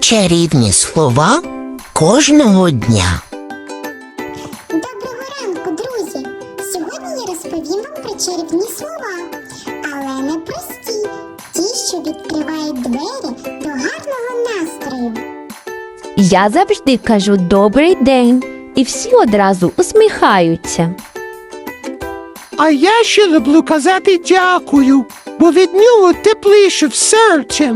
Чарівні слова кожного дня. Доброго ранку, друзі! Сьогодні я розповім вам про чарівні слова, але не прості, ті, що відкривають двері до гарного настрою. Я завжди кажу добрий день, і всі одразу усміхаються. А я ще люблю казати дякую, бо від нього тепліше в серці.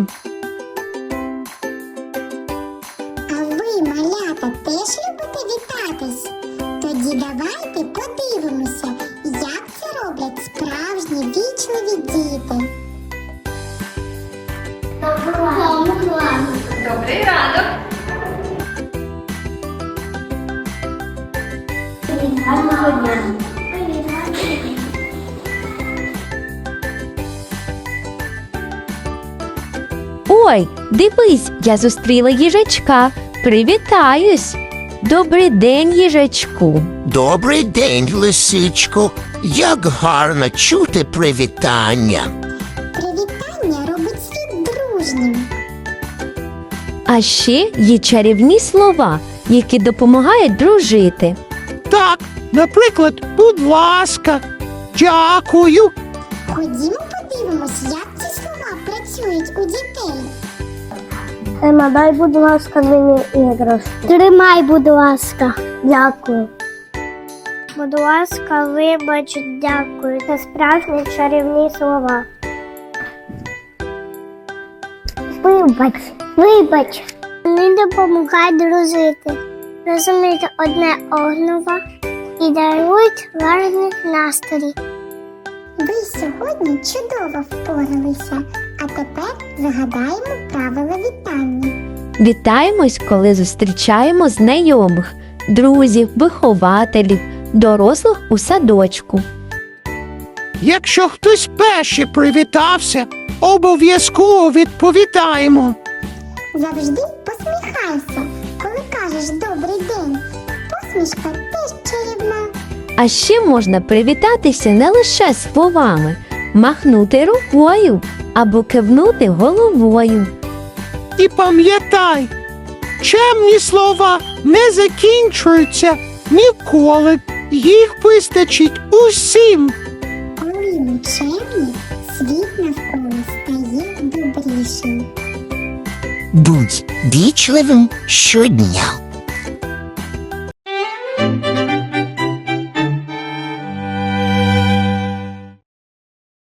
Тоді давайте подивимося, як це роблять справжні вічливі діти. Добрий ранок. Ой, дивись, я зустріла їжачка. Привітаюсь. Добрий день, їжачку. Добрий день, лисичко. Як гарно чути привітання. Привітання робить світ дружнім. А ще є чарівні слова, які допомагають дружити. Так, наприклад, будь ласка, дякую. Ходімо подивимось, як ці слова працюють у дітей. Ема, дай, будь ласка, мені іграшку. Тримай, будь ласка. Дякую. Будь ласка, вибач, дякую. Це справжні чарівні слова. Вибач, вибач. Вони допомагають дружити. Розуміти одне одного і дарують гарний настрій. Ви сьогодні чудово впоралися, а тепер загадаємо правила вітання. Вітаємось, коли зустрічаємо знайомих, друзів, вихователів, дорослих у садочку. Якщо хтось перший привітався, обов'язково відповідаємо. Завжди посміхайся, коли кажеш добрий день. Посмішка теж. А ще можна привітатися не лише словами, махнути рукою або кивнути головою. І пам'ятай, чемні слова не закінчуються ніколи. Їх вистачить усім. Коли ми чемні, світ навколо стає добрішим. Будь вічливим щодня.